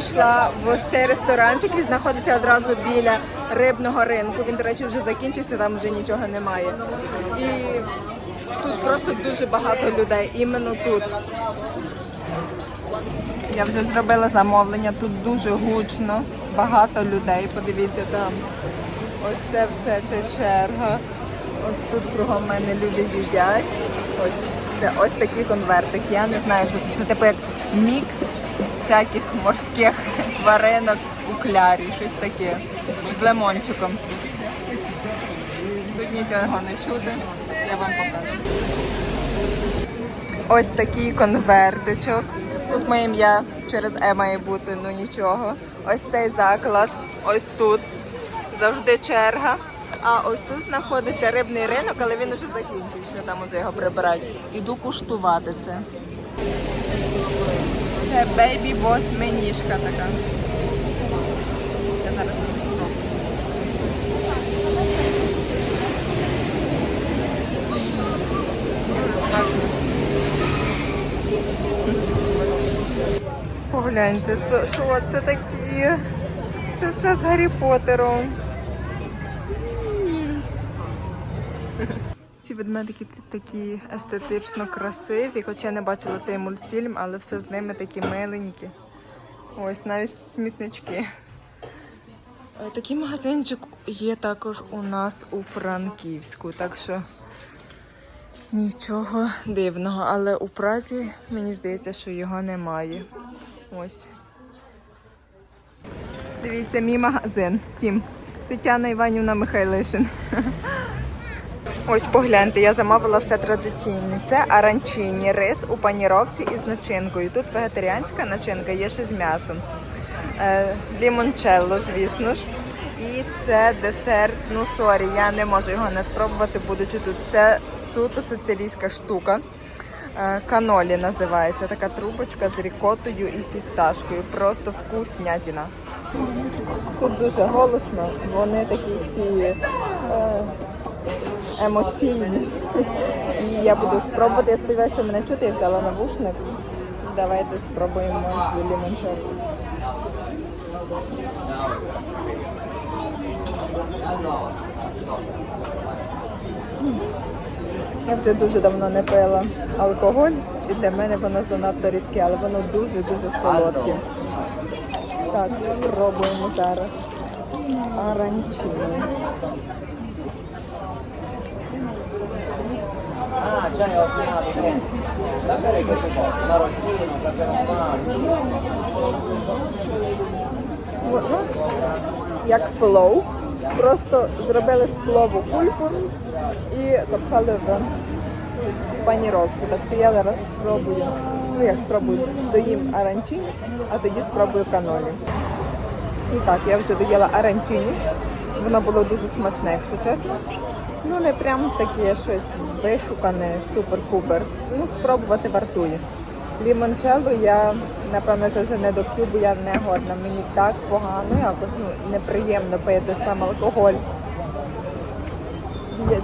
Я прийшла в цей ресторанчик, він знаходиться одразу біля рибного ринку. Він, до речі, вже закінчився, там вже нічого немає. І тут просто дуже багато людей, іменно тут. Я вже зробила замовлення, тут дуже гучно, багато людей. Подивіться там. Ось це все, це черга. Ось тут кругом мене люди їдять. Ось це ось такий конвертик. Я не знаю, що це. Це типу як мікс всяких морських тваринок у клярі, щось таке. З лимончиком. Тут нічого не чути, я вам покажу. Ось такий конвертичок. Тут моє ім'я через Е має бути, ну нічого. Ось цей заклад, ось тут завжди черга. А ось тут знаходиться рибний ринок, але він уже закінчився, там уже його прибирають. Іду куштувати це. Це бейбі бос менішка така. Я зараз. Погляньте, що це таке? Це все з Гаррі Поттером. Ці ведмедики такі естетично красиві, хоча я не бачила цей мультфільм, але все з ними такі миленькі. Ось навіть смітнички. Е, Такий магазинчик є також у нас у Франківську, так що нічого дивного. Але у Празі мені здається, що його немає. Ось. Дивіться, мій магазин. Тім. Тетяна Іванівна Михайлишин. Ось погляньте, я замовила все традиційне. Це аранчині, рис у паніровці із начинкою. Тут вегетаріанська начинка, є ще з м'ясом. Е, лімончелло, звісно ж. І це десерт. Ну сорі, я не можу його не спробувати, будучи тут. Це суто соціалістська штука. Е, Канолі називається. Така трубочка з рікотою і фісташкою. Просто вкуснятіна. Тут дуже голосно, вони такі всі е, емоційні. І я буду спробувати. Я сподіваюся, що мене чути. Я взяла навушник. Давайте спробуємо з лімончелло. Я вже дуже давно не пила алкоголь, і для мене воно занадто різке, але воно дуже-дуже солодке. Так, спробуємо зараз. Аранчині. Ah, già ne ho ordinato tre. Davvero queste cose, maroccino, caperoncino. Воно як плов. Просто зробили з плову кульку і запхали в паніровку. Так що я зараз спробую. Ну як спробую, доїм аранчині, а тоді спробую канолі. І так, я вже доїла аранчині. Воно було дуже смачне, якщо чесно. Ну не прям таке щось вишукане, супер-пупер. Ну, спробувати вартує. Лімончелло я, напевно, це вже не доп'ю, бо я не годна. Мені так погано, якось ну, неприємно пити сам алкоголь.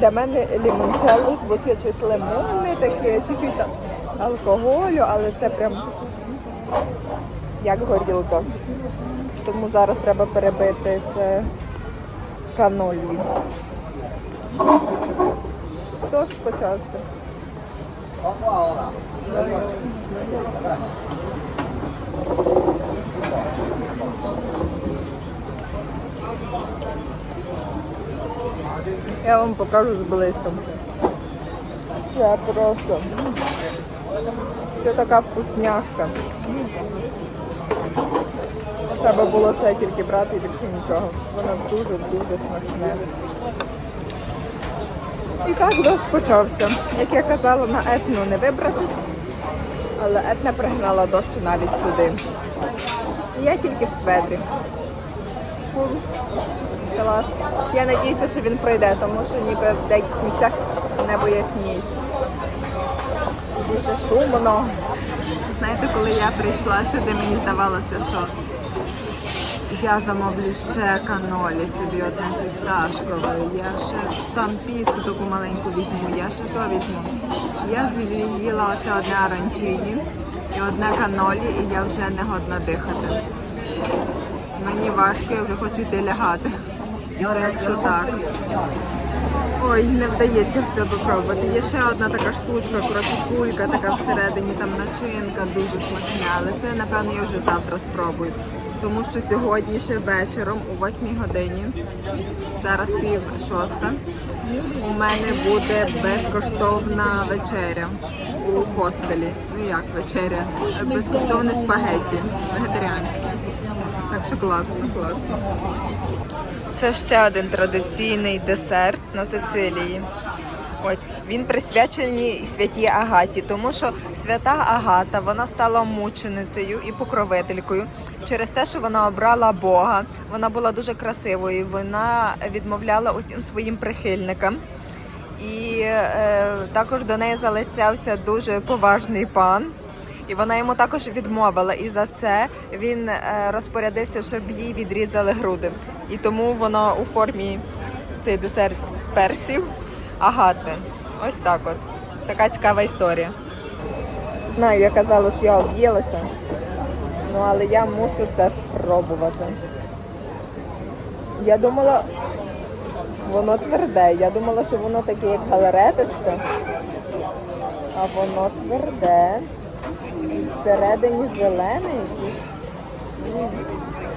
Для- мене лімончелло звучить щось лимонне таке, чуть-чуть алкоголю, але це прям як горілка. Тому зараз треба перебити це канолі. Дощ почався. Я вам покажу зблизька. Це просто. Це така вкусняшка. Треба було це тільки брати і більше нічого. Воно дуже-дуже смачне. І так дощ почався. Як я казала, на етну не вибратись, але етна пригнала дощ навіть сюди. Я тільки в сведрі. Фу. Клас. Я надіюся, що він пройде, тому що ніби в деяких місцях небо ясніє. Дуже шумно. Знаєте, коли я прийшла сюди, мені здавалося, що я замовлю ще канолі собі одне фісташкове. Я ще там піцу таку маленьку візьму, я ще то візьму. Я з'їла оце одне аранчині. І одне канолі, і я вже не годна дихати. Мені важко, я вже хочу йти лягати. Якщо так. Ой, не вдається все попробувати. Є ще одна така штучка, коротше кулька, така всередині, там начинка дуже смачна, але це, напевно, я вже завтра спробую. Тому що сьогодні ще вечором о 8 годині, зараз пів шоста, у мене буде безкоштовна вечеря у хостелі. Ну як вечеря? Безкоштовне спагетті, вегетаріанське. Так що класно, класно. Це ще один традиційний десерт на Сицилії. Ось він присвячений святій Агаті, тому що свята Агата вона стала мученицею і покровителькою через те, що вона обрала Бога. Вона була дуже красивою. Вона відмовляла усім своїм прихильникам. І е, також до неї залицявся дуже поважний пан. І вона йому також відмовила. І за це він е, розпорядився, щоб їй відрізали груди. І тому вона у формі цей десерт персів агати. Ось так от. Така цікава історія. Знаю, я казала, що я об'їлася. Ну, але я мушу це спробувати. Я думала, воно тверде. Я думала, що воно таке, як галереточка. А воно тверде. І всередині зелене якийсь.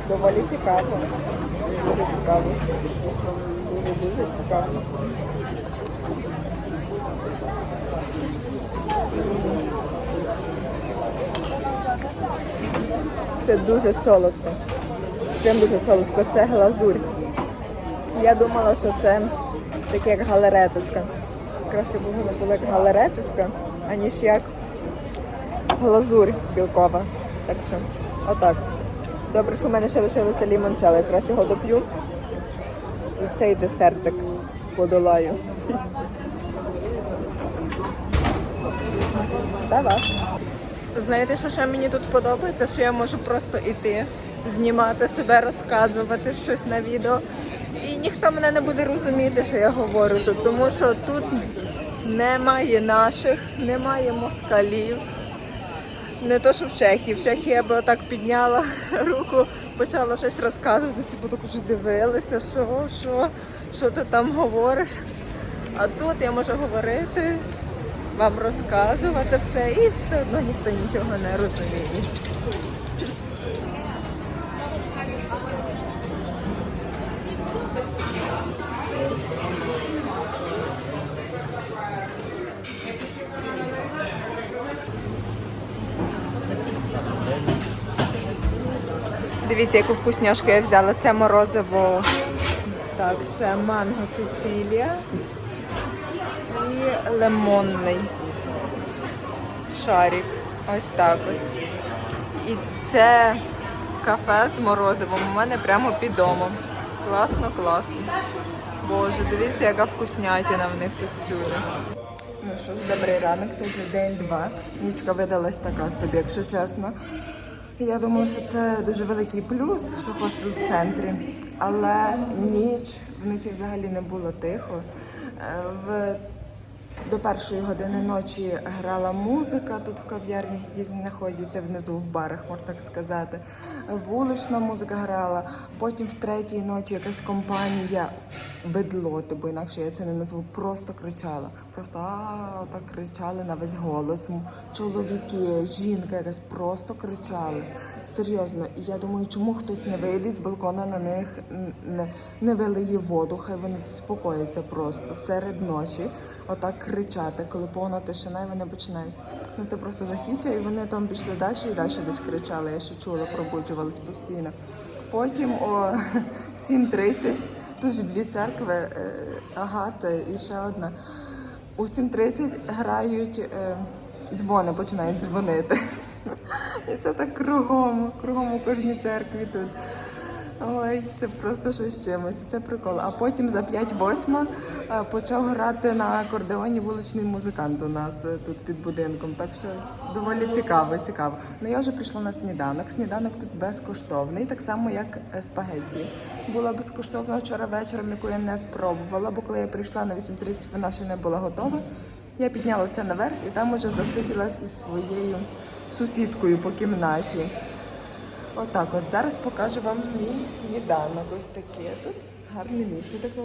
Доволі цікаво. Дуже цікаво. Дуже дуже цікаво. Це дуже солодко. Прям дуже солодко. Це глазурь. Я думала, що це таке як галереточка. Краще б воно було як галереточка, аніж як глазурь білкова. Так що, отак. Добре, що в мене ще лишилося лімончелло. Якраз його доплю. І цей десертик подолаю. Та вас. Знаєте, що ще мені тут подобається? Що я можу просто іти, знімати себе, розказувати щось на відео. І ніхто мене не буде розуміти, що я говорю тут, тому що тут немає наших, немає москалів. Не то, що в Чехії. В Чехії я би отак підняла руку, почала щось розказувати, всі так уже дивилися, що, що, що ти там говориш. А тут я можу говорити, вам розказувати все, і все одно ніхто нічого не розуміє. Дивіться, яку вкусняшку я взяла. Це морозиво. Так, це манго Сицилія і лимонний шарик. Ось так ось. І це кафе з морозивом у мене прямо під домом. Класно, класно. Боже, дивіться, яка вкуснятина в них тут всюди. Ну що ж, добрий ранок, це вже день-два. Нічка видалась така собі, якщо чесно. Я думала, що це дуже великий плюс, що хостел в центрі. Але ніч, вночі взагалі не було тихо. Е, В до першої години ночі грала музика тут в кав'ярні, які знаходяться внизу в барах, можна так сказати. Вулична музика грала. Потім в третій ночі якась компанія бедло, бо інакше я це не назву, просто кричала. Просто так кричали на весь голос. Чоловіки, жінка якась просто кричали. Серйозно. І я думаю, чому хтось не вийде з балкона на них, не, не вилиє воду, хай вони заспокояться просто серед ночі, отак кричати, коли повна тишина, і вони починають. Ну це просто жахіття, і вони там пішли далі і далі десь кричали. Я ще чула, пробуджувались постійно. Потім о 7.30, тут дві церкви, е, Агата і ще одна. У 7.30 грають е, дзвони, починають дзвонити. І це так кругом, кругом у кожній церкві тут. Ой, це просто щось чимось, це прикол. А потім за 5-8 е, почав грати на акордеоні вуличний музикант у нас е, тут під будинком. Так що доволі цікаво, цікаво. Ну я вже прийшла на сніданок. Сніданок тут безкоштовний, так само як е, спагетті. Була безкоштовна вчора вечором, яку я не спробувала, бо коли я прийшла на 8.30, вона ще не була готова. Я піднялася наверх і там уже засиділась із своєю сусідкою по кімнаті. Отак, от зараз покажу вам мій сніданок. Ось таке тут гарне місце, така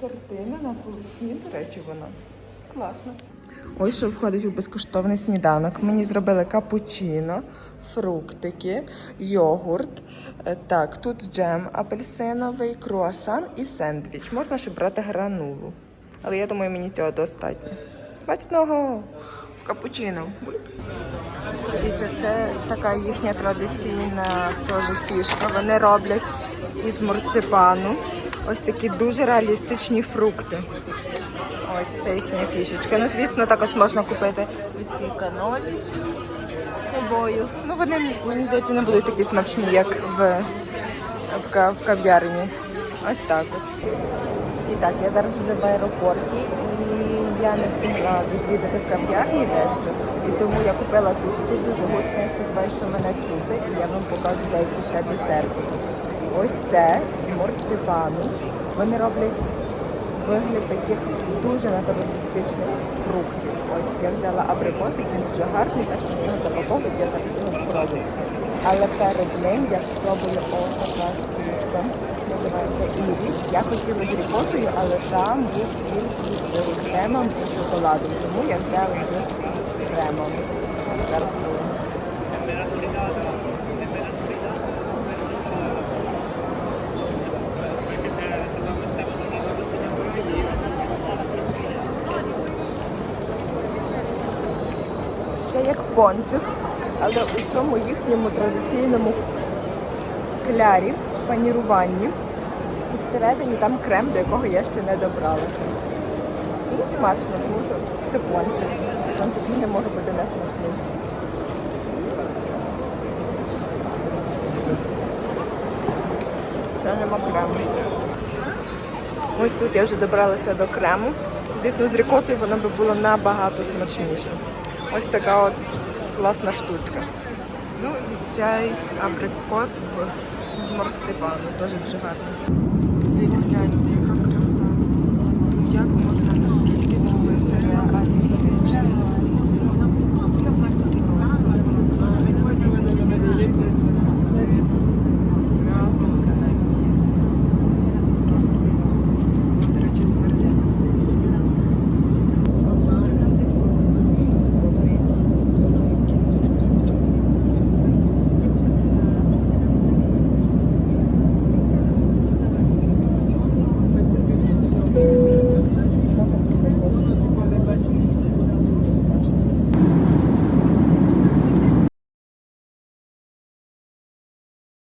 картина на полотні. До речі, вона класна. Ось що входить у безкоштовний сніданок. Мені зробили капучино, фруктики, йогурт. Е, Так, тут джем апельсиновий, круасан і сендвіч. Можна ще брати гранулу. Але я думаю, мені цього достатньо. Смачного! В капучино. Дивіться, це така їхня традиційна теж фішка. Вони роблять із марципану ось такі дуже реалістичні фрукти. Ось це їхня фішечка. Ну, звісно, також можна купити ці канолі з собою. Ну, вони, мені здається, не будуть такі смачні, як в, в, в кав'ярні. Ось так. І так, я зараз вже в аеропорті і я не встигла відвідати в кав'ярні дещо. І тому я купила тут. Тут дуже гучно, я сподіваюся, що мене чути. І я вам покажу деякі ще десерти. Ось це з марципану. Вони роблять вигляд таких дуже натуралістичних фруктів. Ось я взяла абрикосик, він дуже гарний, так що його запаковують, я зараз його спробую. Але перед ним я спробую ось така штучка. Називається іріс. Я хотіла з рікотою, але там був тільки з кремом і шоколадом. Тому я взяла з кремом. Це як пончик, але у цьому їхньому традиційному клярі, паніруванні. І всередині там крем, до якого я ще не добралася. Ну, смачно, що це пончик. Пончик не може бути не смачний. Ще нема крему. Ось тут я вже добралася до крему. Звісно, з рікотою воно би було набагато смачніше. Ось така от класна штучка. Ну і цей абрикос в з марципану, теж дуже гарний.